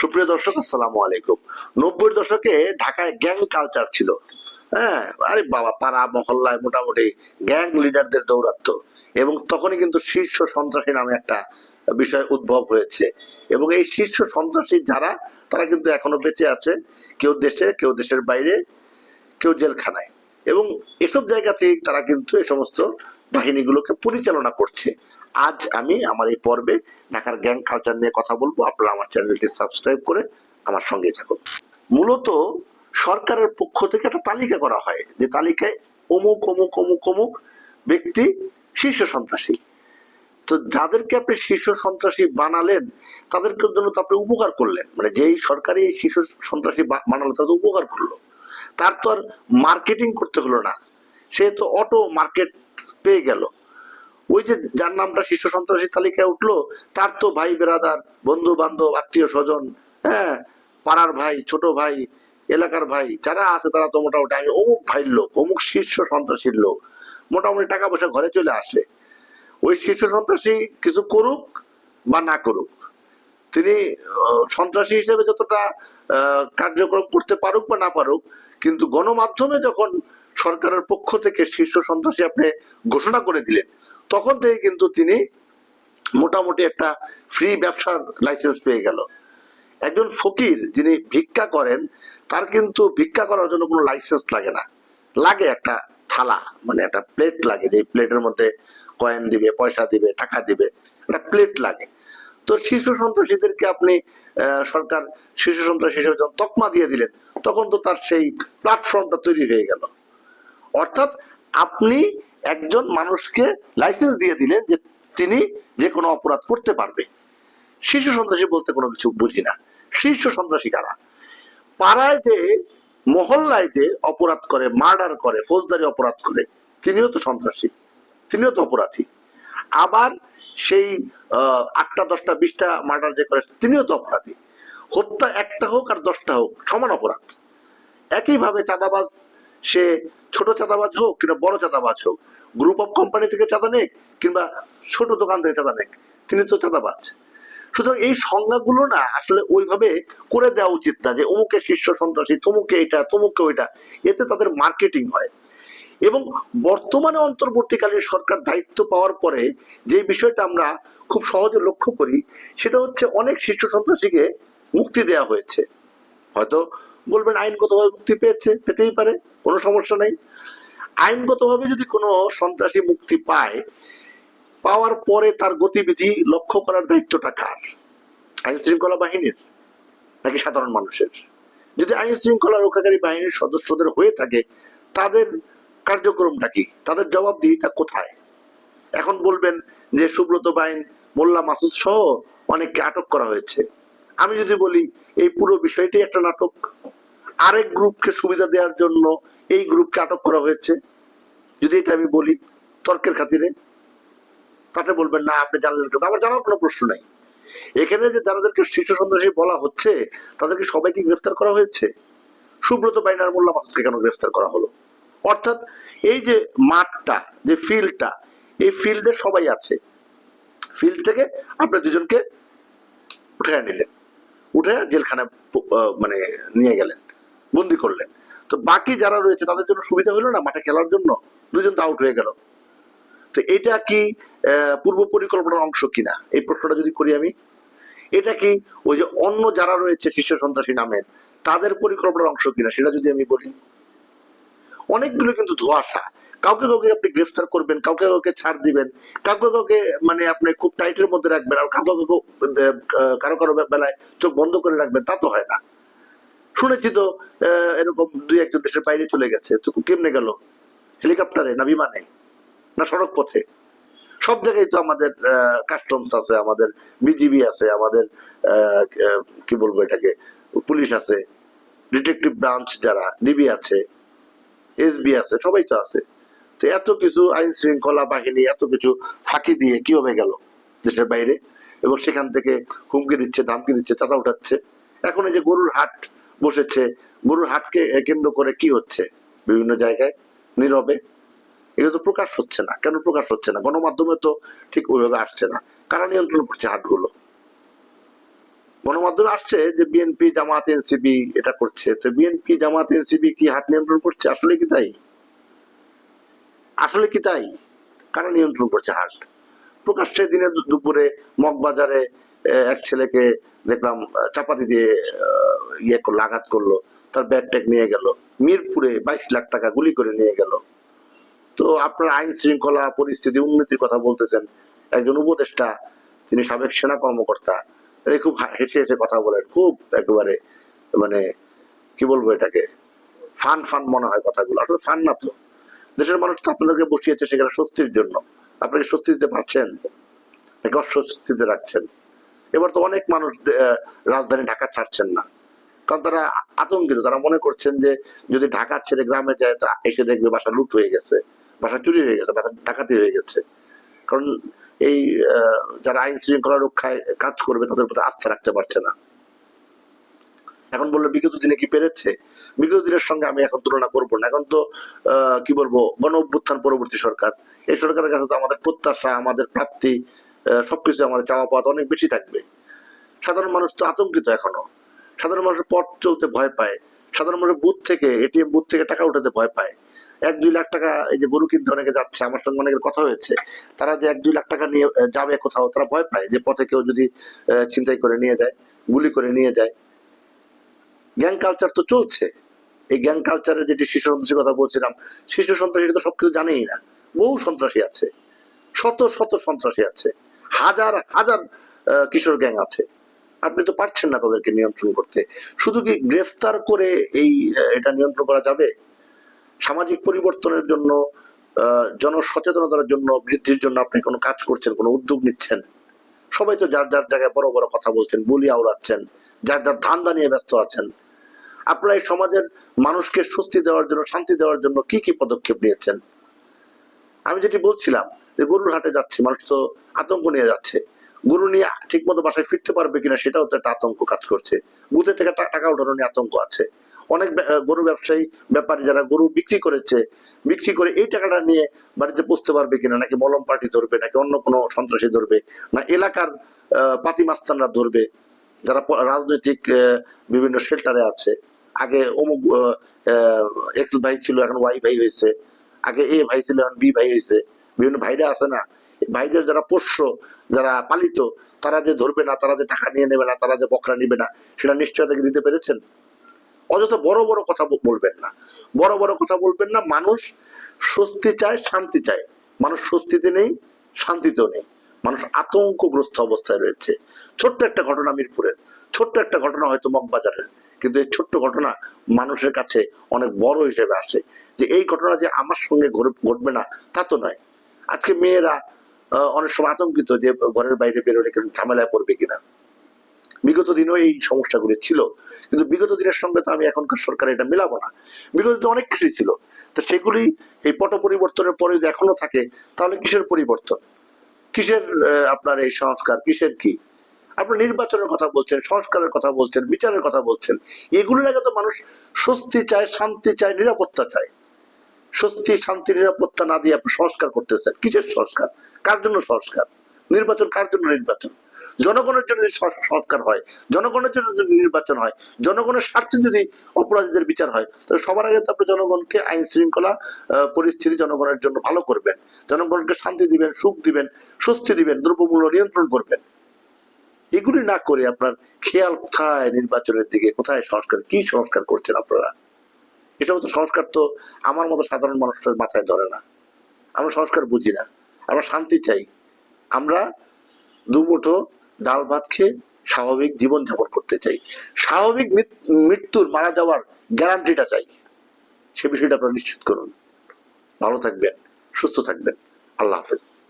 সুপ্রিয় দর্শক, আসসালামু আলাইকুম। নব্বই দশকে ঢাকায় গ্যাং কালচার ছিল। হ্যাঁ আরে বাবা, পাড়া, মহল্লায় মোটামুটি গ্যাং লিডারদের দৌরাত্ম। এবং তখনই কিন্তু শীর্ষ সন্ত্রাসী নামে একটা বিষয় উদ্ভব হয়েছে। এবং এই শীর্ষ সন্ত্রাসী যারা, তারা কিন্তু এখনও বেঁচে আছে। কেউ দেশে, কেউ দেশের বাইরে, কেউ জেলখানায়। এবং এসব জায়গাতেই তারা কিন্তু এই সমস্ত বাহিনীগুলোকে পরিচালনা করছে। আজ আমি আমার এই পর্বে ঢাকার গ্যাং কালচার নিয়ে কথা বলব। আপনারা আমার চ্যানেলটি সাবস্ক্রাইব করে আমার সঙ্গে থাকুন। মূলত সরকারের পক্ষ থেকে একটা তালিকা করা হয়, যে তালিকায় অমুক অমুক অমুক অমুক ব্যক্তি শীর্ষ সন্ত্রাসী। তো যাদেরকে আপনি শীর্ষ সন্ত্রাসী বানালেন, তাদেরকে জন্য তো আপনি উপকার করলেন। মানে যেই সরকারি শীর্ষ সন্ত্রাসী বানালো তাদের উপকার করল। তার তো আর মার্কেটিং করতে হলো না। সে তো অটো মার্কেট পেয়ে গেল। ওই যে যার নামটা শীর্ষ সন্ত্রাসী তালিকায় উঠল, তার তো ভাই বেরাদার, বন্ধু বান্ধব, আত্মীয় স্বজন হ্যাঁ পাড়ার ভাই, ছোট ভাই, এলাকার ভাই, যারা আছে তারা তো মোটামুটি আমি অমুক ভাইয়ের লোক, অমুক শীর্ষ সন্ত্রাসীর লোক, মোটামুটি টাকা পয়সা ঘরে চলে আসে। ওই শীর্ষ সন্ত্রাসী কিছু করুক বা না করুক, তিনি সন্ত্রাসী হিসেবে যতটা কার্যক্রম করতে পারুক বা না পারুক, কিন্তু গণমাধ্যমে যখন সরকারের পক্ষ থেকে শীর্ষ সন্ত্রাসী আপনি ঘোষণা করে দিলেন তখন থেকে কিন্তু তিনি মোটামুটি একটা ফ্রি ব্যবসার লাইসেন্স পেয়ে গেল। একজন ফকির যিনি ভিক্ষা করেন, তার কিন্তু ভিক্ষা করার জন্য কোনো লাইসেন্স লাগে না। লাগে একটা থালা মানে একটা প্লেট লাগে যে প্লেটের মধ্যে কয়েন দিবে, পয়সা দিবে, টাকা দিবে, একটা প্লেট লাগে। তো শিশু সন্ত্রাসীদেরকে আপনি সরকার শিশু সন্ত্রাসী হিসেবে যখন তকমা দিয়ে দিলেন, তখন তো তার সেই প্ল্যাটফর্মটা তৈরি হয়ে গেল। অর্থাৎ আপনি একজন মানুষকে লাইসেন্স দিয়ে দিলেন যে তিনি যে কোনো অপরাধ করতে পারবে। শিশু সন্ত্রাসী বলতে কোনো কিছু বুঝি না। শীর্ষ সন্ত্রাসী কারা? পাড়ায় যে, মহল্লায় যে অপরাধ করে, মার্ডার করে, ফৌজদারি অপরাধ করে, তিনিও তো সন্ত্রাসী, তিনিও তো অপরাধী। আবার সেই আটটা, দশটা, বিশটা মার্ডার যে করে, তিনিও তো অপরাধী। হত্যা একটা হোক আর দশটা হোক, সমান অপরাধ। একইভাবে চাঁদাবাজ সে ছোট চাঁদাবাজ হোক কিংবা বড় চাঁদাবাজ হোক গ্রুপ অফ কোম্পানি থেকে চাঁদা নেক কিংবা ছোট দোকান থেকে চাঁদা নেক, তিনি তো চাঁদাবাজ। সুতরাং এই সংজ্ঞাগুলো না আসলে ওইভাবে করে দেওয়া উচিত না যে অমুকে শীর্ষ সন্ত্রাসী, তমুকে এটা তমুকে ওইটা এতে তাদের মার্কেটিং হয়। এবং বর্তমানে অন্তর্বর্তীকালীন সরকার দায়িত্ব পাওয়ার পরে যে বিষয়টা আমরা খুব সহজে লক্ষ্য করি, সেটা হচ্ছে অনেক শীর্ষ সন্ত্রাসীকে মুক্তি দেওয়া হয়েছে। হয়তো বলবেন আইনগতভাবে মুক্তি পেয়েছে, পেতেই পারে, কোনো সমস্যা নেই। আইনগতভাবে যদি কোনো সন্ত্রাসী মুক্তি পায়, পাওয়ার পরে তার গতিবিধি লক্ষ্য করার দায়িত্বটা কার? আইন শৃঙ্খলা বাহিনীর নাকি সাধারণ মানুষের? যদি আইন শৃঙ্খলা রক্ষাকারী বাহিনীর সদস্যদের হয়ে থাকে, তাদের কার্যক্রমটা কি? তাদের জবাবদিহিতা কোথায়? এখন বলবেন যে সুব্রত বাইন, মোল্লা মাসুদ সহ অনেককে আটক করা হয়েছে। আমি যদি বলি, এই পুরো বিষয়টি একটা নাটক আরেক গ্রুপকে সুবিধা দেওয়ার জন্য এই গ্রুপকে আটক করা হয়েছে। যদি এটা আমি বলি তর্কের খাতিরে, তাতে বলবেন, না, আপনি জানলেন কেন আমার জানার কোনো প্রশ্ন নাই। এখানে যে যাদেরকে শীর্ষ সন্ত্রাসী বলা হচ্ছে, তাদেরকে সবাইকে গ্রেফতার করা হয়েছে। সুব্রত বাইনার মোল্লা মাসুদকে কেন গ্রেফতার করা হলো? অর্থাৎ এই যে মাঠটা, যে ফিল্ডটা, এই ফিল্ডে সবাই আছে। ফিল্ড থেকে আপনি দুজনকে উঠে নিলেন। উঠে জেলখানায় মানে নিয়ে গেলেন। বন্দি করলেন। তো বাকি যারা রয়েছে, তাদের জন্য সুবিধা হলো না? মাঠে খেলার জন্য? দুজন তো আউট হয়ে গেল। তো এটা কি পূর্ব পরিকল্পনার অংশ কিনা? এই প্রশ্নটা যদি করি আমি। এটা কি, ওই যে অন্য যারা রয়েছে শীর্ষ সন্ত্রাসী নামের, তাদের পরিকল্পনার অংশ কিনা? সেটা যদি আমি বলি। অনেকগুলো কিন্তু ধোয়াশা। কাউকে কাউকে আপনি গ্রেফতার করবেন, কাউকে কাউকে ছাড় দিবেন, কাউকে কাউকে মানে আপনি খুব টাইটের মধ্যে রাখবেন, আর কাউকে কাউকে কারও কারও বেলায় চোখ বন্ধ করে রাখবেন, তা তো হয় না। শুনেছি তো এরকম দুই একজন দেশের বাইরে চলে গেছে। তো কেমনে গেল? হেলিকপ্টারে না বিমানে? না সড়ক পথে সব জায়গায় তো আমাদের কাস্টমস আছে, আমাদের বিজিবি আছে, আমাদের কি বলব এটাকে, পুলিশ আছে ডিটেকটিভ ব্রাঞ্চ যারা ডিবি আছে এসবি আছে, সবাই তো আছে। তো এত কিছু আইন শৃঙ্খলা বাহিনী, এত কিছু ফাঁকি দিয়ে কি হবে গেল দেশের বাইরে? এবং সেখান থেকে হুমকি দিচ্ছে, ধামকি দিচ্ছে, চাঁদা উঠাচ্ছে। এখন এই যে গরুর হাট বসেছে, গরুর হাটকে কেন্দ্র করে কি হচ্ছে? বিভিন্ন জায়গায় নীরবে। এগুলো তো প্রকাশ হচ্ছে না। কেন প্রকাশ হচ্ছে না? গণমাধ্যমে তো ঠিক ওইভাবে আসছে না। কারা নিয়ন্ত্রণ করছে হাটগুলো? গণমাধ্যমে আসছে যে বিএনপি, জামাত, এনসিপি এটা করছে। তো বিএনপি, জামাত, এনসিপি কি হাট নিয়ন্ত্রণ করছে? আসলে কি তাই? আসলে কি তাই? কারা নিয়ন্ত্রণ করছে হাট? প্রকাশ্যে দিনে দুপুরে মগবাজারে এক ছেলেকে দেখলাম চাপাতি দিয়ে ইয়ে করল, আঘাত করল, তার ব্যাগ ট্যাগ নিয়ে গেল, মিরপুরে বাইশ লাখ টাকা গুলি করে নিয়ে গেল। তো আপনার আইন শৃঙ্খলা, পরিস্থিতি, উন্নতির কথা বলতেছেন। একজন উপদেষ্টা, তিনি সাবেক সেনা কর্মকর্তা খুব হেসে হেসে কথা বলেন, খুব একেবারে মানে কি বলব এটাকে, ফান ফান মনে হয় কথাগুলো, আসলে ফান না তো। দেশের মানুষ তো আপনাদেরকে বসিয়েছে সেখানে স্বস্তির জন্য। আপনাকে স্বস্তি দিতে পারছেন? নাকি অস্বস্তিতে রাখছেন। এবার তো অনেক মানুষ রাজধানী ঢাকা ছাড়ছেন না। কারণ তারা আতঙ্কিত, তারা মনে করছেন যে যদি ঢাকা ছেড়ে গ্রামে যায়, তো এসে দেখবে বাসা লুট হয়ে গেছে, বাসা চুরি হয়ে গেছে, বাসা ডাকাতি হয়ে গেছে। কারণ এই যারা আইন শৃঙ্খলা রক্ষায় কাজ করবে, তাদের প্রতি আস্থা রাখতে পারছে না। এখন বলল, বিগত দিনে কি পেরেছে? বিগত দিনের সঙ্গে আমি এখন তুলনা করব না। এখন তো কি বলব গণ অভ্যুত্থান পরবর্তী সরকার। এই সরকারের কাছে তো আমাদের প্রত্যাশা, আমাদের প্রাপ্তি সবকিছু আমাদের চাওয়া পাওয়া অনেক বেশি থাকবে। সাধারণ মানুষ তো আতঙ্কিত এখনও। সাধারণ মানুষের পথ চলতে ভয় পায়। সাধারণ মানুষের বুথ থেকে এটিএম বুথ থেকে টাকা উঠাতে ভয় পায়। এক দুই লাখ টাকা এই যে গরু কিনতে অনেকে যাচ্ছে আমার সঙ্গে অনেকের কথা হয়েছে। তারা যে এক দুই লাখ টাকা নিয়ে যাবে কোথাও তারা ভয় পায় যে পথে কেউ যদি আহ, ছিনতাই করে নিয়ে যায় গুলি করে নিয়ে যায়। গ্যাং কালচার তো চলছে। এই গ্যাং কালচারের যেটি শিশু সন্ত্রাসীর কথা বলছিলাম শিশু সন্ত্রাসী তো সবকিছু জানেই না। বহু সন্ত্রাসী আছে। শত শত সন্ত্রাসী আছে। হাজার হাজার কিশোর গ্যাং আছে। আপনি তো পারছেন না তাদেরকে নিয়ন্ত্রণ করতে। শুধু কি গ্রেফতার করে এই এটা নিয়ন্ত্রণ করা যাবে? সামাজিক পরিবর্তনের জন্য জনসচেতনতার জন্য, বৃদ্ধির জন্য আপনি কোনো কাজ করছেন, কোনো উদ্যোগ নিচ্ছেন? সবাই তো যার যার জায়গায় বড় বড় কথা বলছেন, বলি আওড়াচ্ছেন, যার যার ধান্দা নিয়ে ব্যস্ত আছেন। আপনারা এই সমাজের মানুষকে স্বস্তি দেওয়ার জন্য, শান্তি দেওয়ার জন্য কি কি পদক্ষেপ নিয়েছেন? আমি যেটি বলছিলাম যে গরুর হাটে যাচ্ছে, মানুষ তো আতঙ্ক নিয়ে যাচ্ছে। গরু নিয়ে ঠিক মতো বাসায় ফিরতে পারবে কিনা সেটাও তো একটা আতঙ্ক কাজ করছে। বুথে থেকে টাকা উঠানো নিয়ে আতঙ্ক আছে। অনেক গরু ব্যবসায়ী, ব্যাপারী যারা গরু বিক্রি করেছে, বিক্রি করে এই টাকাটা নিয়ে বাড়িতে পুষতে পারবে কিনা, নাকি মলম পার্টি ধরবে, নাকি অন্য কোনো সন্ত্রাসী ধরবে, না এলাকার পাতি মাস্তানরা ধরবে, যারা রাজনৈতিক বিভিন্ন শেল্টারে আছে। আগে অমুক এক্স ভাই ছিল, এখন ওয়াই ভাই হয়েছে। আগে এ ভাই ছিল, এখন বি ভাই হয়েছে। বিভিন্ন ভাইরা আছে না ভাইদের যারা পোষ্য, যারা পালিত, তারা যে ধরবে না, তারা যে টাকা নিয়ে নেবে না, তারা যে বকরা নিবে না, সেটা নিশ্চয়তা দিতে পেরেছেন? অযথা বড় বড় কথা বলবেন না। বড় বড় কথা বলবেন না, মানুষ স্বস্তি চায়, শান্তি চায়। মানুষ স্বস্তিতে নেই, শান্তিতেও নেই। মানুষ আতঙ্কগ্রস্ত অবস্থায় রয়েছে। ছোট্ট একটা ঘটনা মিরপুরের। ছোট্ট একটা ঘটনা হয়তো মগবাজারের। কিন্তু এই ছোট্ট ঘটনা মানুষের কাছে অনেক বড় হিসেবে আসে। যে এই ঘটনা যে আমার সঙ্গে ঘটবে না, তা তো নয়। আজকে মেয়েরা অনেক সময় আতঙ্কিত যে ঘরের বাইরে বেরোলে কেন ঝামেলায় পড়বে কিনা। বিগত দিনেও এই সমস্যাগুলি ছিল। কিন্তু বিগত দিনের সঙ্গে তো আমি এখনকার সরকার এটা মিলাবো না। বিগত দিনে অনেক কিছুই ছিল। তো সেগুলি এই পট পরিবর্তনের পরে যদি এখনও থাকে, তাহলে কিসের পরিবর্তন? কিসের আপনার এই সংস্কার? কিসের কি? আপনার নির্বাচনের কথা বলছেন, সংস্কারের কথা বলছেন, বিচারের কথা বলছেন। এগুলোর আগে তো মানুষ স্বস্তি চায়, শান্তি চায়, নিরাপত্তা চায়। স্বস্তি, শান্তি, নিরাপত্তা না দিয়ে আপনি সংস্কার করতেছেন। কিসের সংস্কার? কার জন্য সংস্কার? নির্বাচন কার জন্য নির্বাচন? জনগণের জন্য যদি সংস্কার হয়, জনগণের জন্য যদি নির্বাচন হয়, জনগণের স্বার্থে যদি অপরাধীদের বিচার হয়, তাহলে সবার আগে তো আপনি জনগণকে আইন শৃঙ্খলা পরিস্থিতি জনগণের জন্য ভালো করবেন। জনগণকে শান্তি দিবেন, সুখ দিবেন, স্বস্তি দিবেন, দ্রব্যমূল্য নিয়ন্ত্রণ করবেন। এগুলি না করে আপনার খেয়াল কোথায় নির্বাচনের দিকে, কোথায় সংস্কার, কি সংস্কার করছেন আপনারা? এটা মতো সংস্কার তো আমার মতো সাধারণ মানুষের মাথায় ধরে না। আমরা সংস্কার বুঝি না। আমরা শান্তি চাই। আমরা দুমুঠো ডাল ভাত খেয়ে স্বাভাবিক জীবন যাপন করতে চাই। স্বাভাবিক মৃত্যুর মারা যাওয়ার গ্যারান্টিটা চাই। সে বিষয়টা আপনারা নিশ্চিত করুন। ভালো থাকবেন, সুস্থ থাকবেন। আল্লাহ হাফেজ।